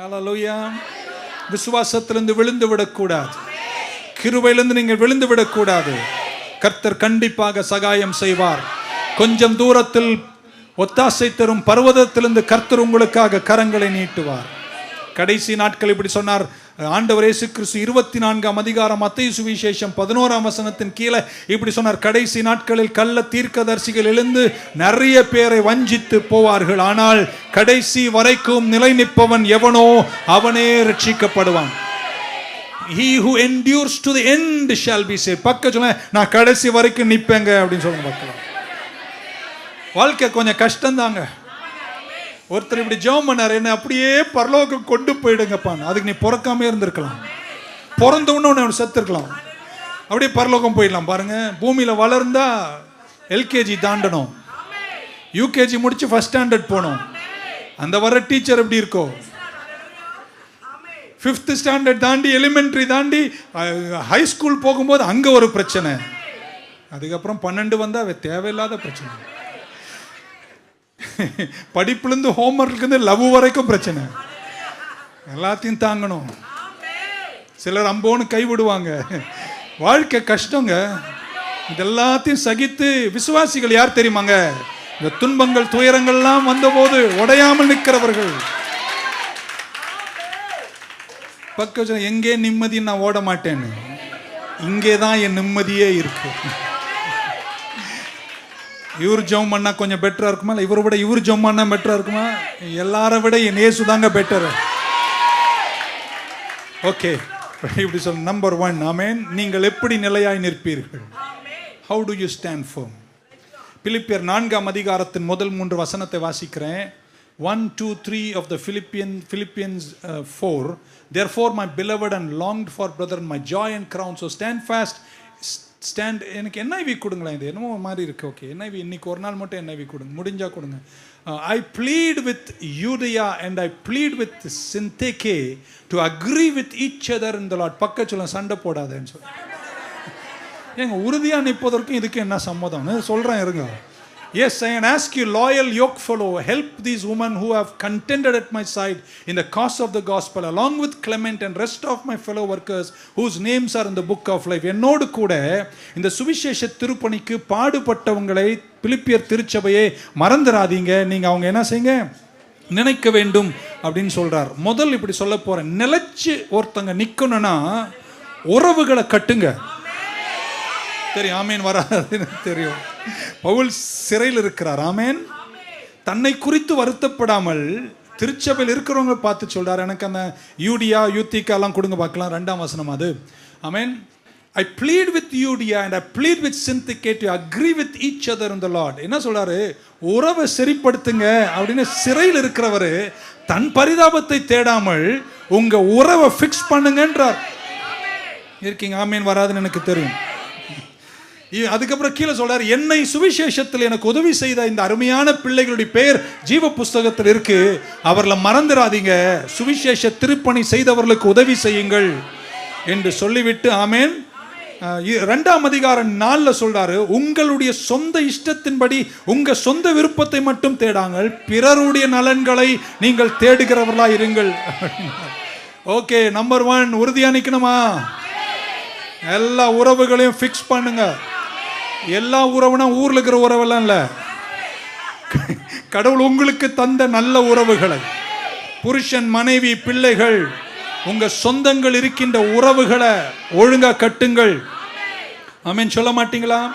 Hallelujah விசுவாசத்திலிருந்து விழுந்து விடக்கூடாது. கிருவையிலிருந்து நீங்கள் விழுந்து விடக்கூடாது. கர்த்தர் கண்டிப்பாக சகாயம் செய்வார். கொஞ்சம் தூரத்தில் ஒத்தாசை தரும் பர்வதத்திலிருந்து கர்த்தர் உங்களுக்காக கரங்களை நீட்டுவார். கடைசி நாட்கள் இப்படி சொன்னார். ஆண்டவர் இயேசு கிறிஸ்து இருபத்தி நான்காம் அதிகாரம் மத்திய சுவிசேஷம் பதினோராம் வசனத்தின் கீழே இப்படி சொன்னார். கடைசி நாட்களில் கள்ள தீர்க்கதரிசிகள் எழுந்து நிறைய பேரை வஞ்சித்து போவார்கள். ஆனால் கடைசி வரைக்கும் நிலை நிற்பவன் எவனோ அவனே ரட்சிக்கப்படுவான். He who endures to the end shall be saved பக்க சொல்ல நான் கடைசி வரைக்கும் நிற்பேங்க அப்படின்னு சொல்லுங்க பார்க்கலாம் வாழ்க்கை கொஞ்சம் கஷ்டம்தாங்க. ஒருத்தர் இப்படி ஜெபம் பண்ணார் என்ன அப்படியே பரலோகம் கொண்டு போயிடுங்கப்பான்னு அதுக்கு நீ பிறக்காம இருந்திருக்கலாம். பிறந்தவொன்னு உன்னை அவன் செத்துருக்கலாம். அப்படியே பரலோகம் போயிடலாம். பாருங்க பூமியில் வளர்ந்தா எல்கேஜி தாண்டணும். யூகேஜி முடிச்சு ஃபஸ்ட் ஸ்டாண்டர்ட் போகணும். அந்த வர டீச்சர் எப்படி இருக்கோ? ஃபிஃப்த் ஸ்டாண்டர்ட் தாண்டி எலிமெண்ட்ரி தாண்டி ஹை ஸ்கூல் போகும்போது அங்கே ஒரு பிரச்சனை. அதுக்கப்புறம் பன்னெண்டு வந்தால் தேவையில்லாத பிரச்சனை. படிப்புலேருந்து ஹோம்ஒர்க்லேருந்து லவ் வரைக்கும் பிரச்சனை. எல்லாத்தையும் தாங்கணும். சிலர் அம்போன்னு கைவிடுவாங்க வாழ்க்கை கஷ்டங்க. இது எல்லாத்தையும் சகித்து விசுவாசிகள் யார் தெரியுமாங்க? இந்த துன்பங்கள் துயரங்கள்லாம் வந்தபோது உடையாமல் நிற்கிறவர்கள். பக்கம் எங்கே நிம்மதி நான் ஓட மாட்டேன்னு. இங்கே தான் என் நிம்மதியே இருக்கு. இவர் ஜெபம் பண்ணா கொஞ்சம் பெட்டரா இருக்குமா? இல்லை இவரை விட இவர் ஜெபம் பண்ணா பெட்டரா இருக்குமா? எல்லாரை விட என் இயேசு தாங்க பெட்டர் ஓகே இப்படி சொல் நம்பர் ஒன் ஆமேன் நீங்கள் எப்படி நிலையாய் நிற்பீர்கள்? How do you stand firm பிலிப்பியர் நான்காம் அதிகாரத்தின் முதல் மூன்று வசனத்தை வாசிக்கிறேன். One two three of the Philippian Philippians four therefore my beloved and longed for brother my joy and crown so stand fast stand எனக்கு என்ஐவி கொடுங்களேன். இது என்னமோ மாதிரி இருக்கு. ஓகே என்ஐவி இன்னைக்கு ஒரு நாள் மட்டும் என்ஐவி கொடுங்க. முடிஞ்சா கொடுங்க. I plead with Euodia and I plead with Syntyche to agree with each other in the Lord பக்க சொல்ல சண்டை போடாதேன்னு சொல்லி. ஏங்க உறுதியாக நிற்பதற்கும் இதுக்கு என்ன சம்மதம்னு சொல்கிறேன் இருங்க. Yes, I ask ask you loyal yoke help help women women who contended at my my side the cause of of the along along with and and rest of my workers workers names names are in the book of life என்னோடு கூட இந்த சுவிசேஷ திருப்பணிக்கு பாடுபட்டவங்களை பிலிப்பியர் திருச்சபையை மறந்துடாதீங்க நீங்கள் அவங்க என்ன செய்யுங்க? நினைக்க வேண்டும் அப்படின்னு சொல்கிறார் முதல் இப்படி சொல்ல போகிறேன் நிலச்சி ஒருத்தங்க நிற்கணும்னா உறவுகளை கட்டுங்க. தெரியும் ஆமீன் வராதுன்னு தெரியும். பவுல் சிறையில் இருக்கிறார். ஆமேன். தன்னை குறித்து வருத்தப்படாமல் திருச்சபையில் இருக்கிறவங்க பார்த்து சொல்றார். எனக்கு அந்த யூடியா யூத்திகா எல்லாம் கொடுங்க பார்க்கலாம். ரெண்டாம் வசனம் அது. ஆமேன். I plead with Euodia and I plead with Syntyche to agree with each other in the Lord என்ன சொல்றாரு? உறவை சரிப்படுத்துங்க அப்படின்னு சிறையில் இருக்கிறவர் தன் பரிதாபத்தை தேடாமல் உங்க உறவை ஃபிக்ஸ் பண்ணுங்கன்றார். இருக்கீங்க? ஆமேன். வராதுன்னு எனக்கு தெரியும். அதுக்கப்புறம் கீழே சொல்றாரு என்னை சுவிசேஷத்தில் எனக்கு உதவி செய்த இந்த அருமையான பிள்ளைகளுடைய பெயர் ஜீவ புஸ்தகத்தில் இருக்கு. அவர்களை மறந்துடாதீங்க சுவிசேஷ திருப்பணி செய்தவர்களுக்கு உதவி செய்யுங்கள். என்று சொல்லிவிட்டு ஆமேன். இ- ரெண்டாம் அதிகாரம் நாளில் சொல்றாரு உங்களுடைய சொந்த இஷ்டத்தின்படி உங்க சொந்த விருப்பத்தை மட்டும் தேடாங்கள் பிறருடைய நலன்களை நீங்கள் தேடுகிறவர்களா இருங்கள். ஓகே நம்பர் ஒன் உறுதியா நிக்கணுமா? எல்லா உறவுகளையும் ஃபிக்ஸ் பண்ணுங்க. எல்லா உறவுனா ஊர்ல இருக்கிற உறவெல்லாம் இல்ல. கடவுள் உங்களுக்கு தந்த நல்ல உறவுகளை புருஷன் மனைவி பிள்ளைகள் உங்க சொந்தங்கள் இருக்கின்ற உறவுகளை ஒழுங்கா கட்டுங்கள். ஆமென். சொல்ல மாட்டீங்களா?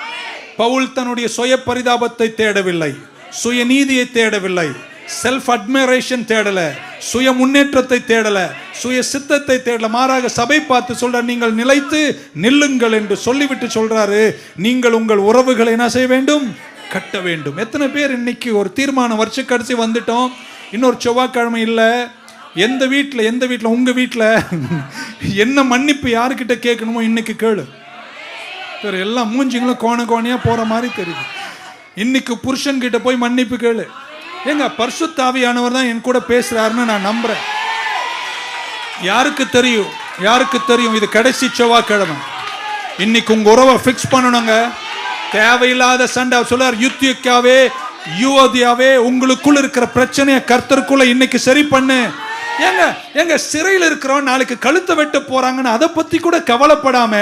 பவுல் தன்னுடைய சுய பரிதாபத்தை தேடவில்லை. சுயநீதியை தேடவில்லை. செல்ஃப் அட்மிரேஷன் தேடல சுய முன்னேற்றத்தை தேடல சுய சித்தத்தை தேடல. மாறாக சபை பார்த்து சொல்ற நீங்கள் நிலைத்து நில்லுங்கள் என்று சொல்லிவிட்டு சொல்றாரு. நீங்கள் உங்கள் உறவுகளை என்ன செய்ய வேண்டும்? கட்ட வேண்டும். எத்தனை பேர் இன்னைக்கு ஒரு தீர்மானம் வருஷ கடைசி வந்துட்டோம். இன்னொரு செவ்வாய்க்கிழமை இல்லை. எந்த வீட்டில் எந்த வீட்டில் உங்கள் வீட்டில் என்ன மன்னிப்பு யாருக்கிட்ட கேட்கணுமோ இன்னைக்கு கேளு. சரி எல்லாம் மூஞ்சிங்களும் கோண கோணையாக போகிற மாதிரி தெரியுது. இன்னைக்கு புருஷன்கிட்ட போய் மன்னிப்பு கேளு. ஏங்க பர்சுத்தாவியானவர் தான் என் கூட பேசுறாருன்னு நான் நம்புறேன். யாருக்கு தெரியும்? யாருக்கு தெரியும்? இது கடைசி செவ்வாய்க்கிழமை. இன்னைக்கு உங்க உறவை ஃபிக்ஸ் பண்ணணுங்க. தேவையில்லாத சண்டை. அவர் சொல்லார் யுத்தியக்காவே யுவதியாவே உங்களுக்குள்ள இருக்கிற பிரச்சனையை கர்த்தருக்குள்ள இன்னைக்கு சரி பண்ணு. ஏங்க எங்க சிறையில் இருக்கிறோம் நாளைக்கு கழுத்தை வெட்ட போறாங்கன்னு அதை பத்தி கூட கவலைப்படாம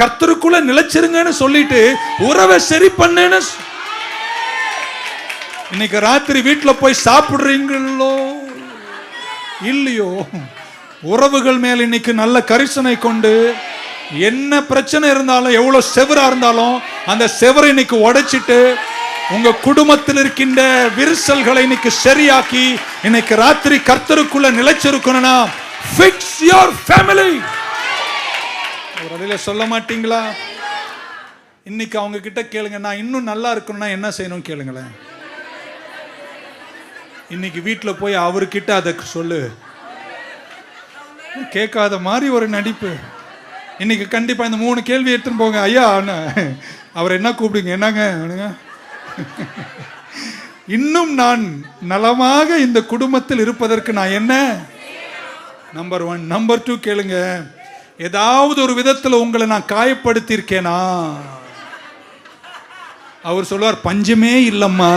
கர்த்தருக்குள்ள நிலைச்சிருங்கன்னு சொல்லிட்டு உறவை சரி பண்ணுன்னு இன்னைக்கு ராத்திரி வீட்டில் போய் சாப்பிட்றீங்களோ? இல்லையோ? உறவுகள் மேல் இன்னைக்கு நல்ல கரிசனை கொண்டு என்ன பிரச்சனை இருந்தாலும் எவ்வளோ செவரா இருந்தாலும் அந்த செவரை இன்னைக்கு உடைச்சிட்டு உங்க குடும்பத்தில் இருக்கின்ற விரிசல்களை இன்னைக்கு சரியாக்கி இன்னைக்கு ராத்திரி கர்த்தருக்குள்ள நிலைச்சிருக்கணும்னா ஃபிக்ஸ் யோர் ஃபேமிலி ஒரு அடியில சொல்ல மாட்டீங்களா? இன்னைக்கு அவங்க கிட்ட கேளுங்க நான் இன்னும் நல்லா இருக்கணும்னா என்ன செய்யணும் கேளுங்களேன். இன்னைக்கு வீட்டில் போய் அவர்கிட்ட அதை சொல்லு. கேட்காத மாதிரி ஒரு நடிப்பு. இன்னைக்கு கண்டிப்பாக இந்த மூணு கேள்வி எடுத்துன்னு போங்க. ஐயா அவர் என்ன கூப்பிடுங்க? என்னங்க? அவனுங்க? இன்னும் நான் நலமாக இந்த குடும்பத்தில் இருப்பதற்கு நான் என்ன? நம்பர் ஒன் நம்பர் டூ கேளுங்க. ஏதாவது ஒரு விதத்தில் உங்களை நான் காயப்படுத்தியிருக்கேனா? அவர் சொல்லுவார் பஞ்சமே இல்லம்மா.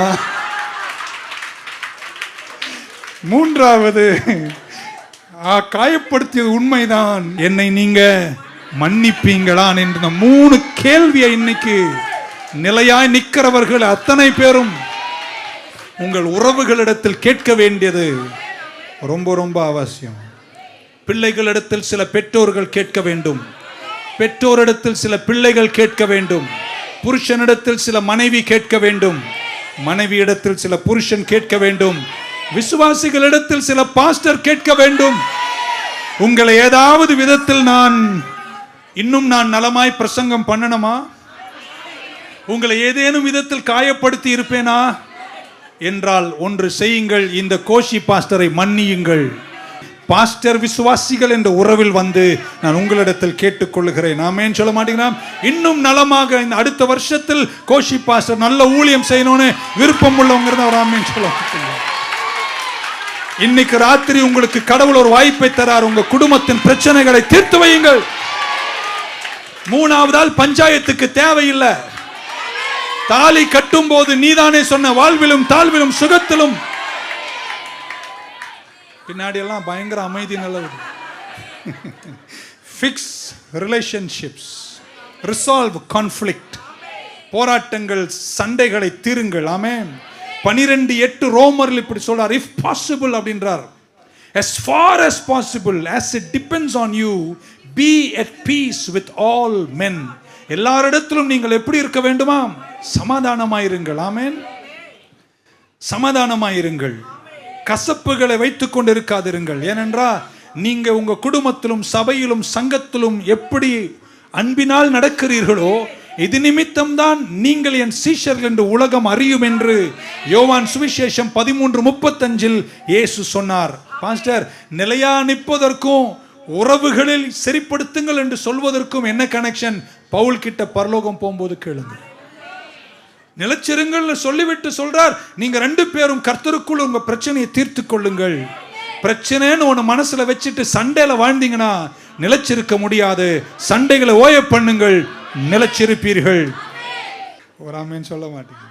மூன்றாவது ஆ, காயப்படுத்தியது உண்மைதான். என்னை நீங்க மன்னிப்பீங்களான் என்று மூணு கேள்வியை இன்னைக்கு நிலையாய் நிற்கிறவர்கள் அத்தனை பேரும் உங்கள் உறவுகளிடத்தில் கேட்க வேண்டியது ரொம்ப ரொம்ப அவசியம். பிள்ளைகளிடத்தில் சில பெற்றோர்கள் கேட்க வேண்டும். பெற்றோரிடத்தில் சில பிள்ளைகள் கேட்க வேண்டும். புருஷனிடத்தில் சில மனைவி கேட்க வேண்டும். மனைவியிடத்தில் சில புருஷன் கேட்க வேண்டும். விசுவாசிகளிடத்தில் சில பாஸ்டர் கேட்க வேண்டும். உங்களை ஏதாவது விதத்தில் நான் இன்னும் நான் நலமாய் பிரசங்கம் பண்ணணுமா? உங்களை ஏதேனும் விதத்தில் காயப்படுத்தி இருப்பேனா? என்றால் ஒன்று செய்யுங்கள். இந்த கோஷி பாஸ்டரை மன்னியுங்கள். பாஸ்டர் விசுவாசிகள் என்ற உறவில் வந்து நான் உங்களிடத்தில் கேட்டுக்கொள்கிறேன் ஏன் சொல்ல மாட்டேங்கிறான் இன்னும் நலமாக இந்த அடுத்த வருஷத்தில் கோஷி பாஸ்டர் நல்ல ஊழியம் செய்யணும்னு விருப்பம் உள்ளவங்க தான் ஒரு ஆமேன்னு சொல்ல மாட்டேங்கிறேன் இன்னைக்கு ராத்திரி உங்களுக்கு கடவுள் ஒரு வாய்ப்பை தரார். உங்க குடும்பத்தின் பிரச்சனைகளை தீர்த்து வையுங்கள். மூணாவதால் பஞ்சாயத்துக்கு தேவையில்லை. தாலி கட்டும் போது நீதானே சொன்ன வாழ்விலும் தாழ்விலும் சுகத்திலும். பின்னாடி எல்லாம் பயங்கர அமைதி நல்லது ஃபிக்ஸ் ரிலேஷன்ஷிப்ஸ் ரிசால்வ் கான்ஃப்ளிக்ட் போராட்டங்கள் சண்டைகளை தீருங்கள். ஆமேன் பனிரெண்டு எட்டு ரோமரில் இப்படி சொல்றார் இஃப் பாசிபிள் அப்படின்றார். As far as possible as it depends on you be at peace with all men. எல்லாரிடத்திலும் நீங்கள் எப்படி இருக்க வேண்டுமா? சமாதானமாயிருங்கள். ஆமேன். சமாதானமாயிருங்கள். கசப்புகளை வைத்துக் கொண்டு இருக்காதிருங்கள் ஏனென்றால் நீங்க உங்க குடும்பத்திலும் சபையிலும் சங்கத்திலும் எப்படி அன்பினால் நடக்கிறீர்களோ இது நிமித்தம்தான் நீங்கள் என் சீஷர்கள் என்று உலகம் அறியும் என்று யோவான் சுவிசேஷம் பதிமூன்று முப்பத்தஞ்சில் இயேசு சொன்னார். பாஸ்டர் நிலையா நிற்பதற்கும் உறவுகளில் சரிப்படுத்துங்கள் என்று சொல்வதற்கும் என்ன கனெக்ஷன் பவுல் கிட்ட பரலோகம் போகும்போது கேளுங்க. நிலச்சிருங்கள் சொல்லிவிட்டு சொல்றார் நீங்க ரெண்டு பேரும் கர்த்தருக்குள் உங்க பிரச்சனையை தீர்த்து கொள்ளுங்கள். பிரச்சனைன்னு ஒன்று மனசுல வச்சுட்டு சண்டையில வாழ்ந்தீங்கன்னா நிலைச்சிருக்க முடியாது. சண்டைகளை ஓய பண்ணுங்கள். நிலைச்சிருப்பீர்கள். ஒரு ஆமேன்னு சொல்ல மாட்டீங்க.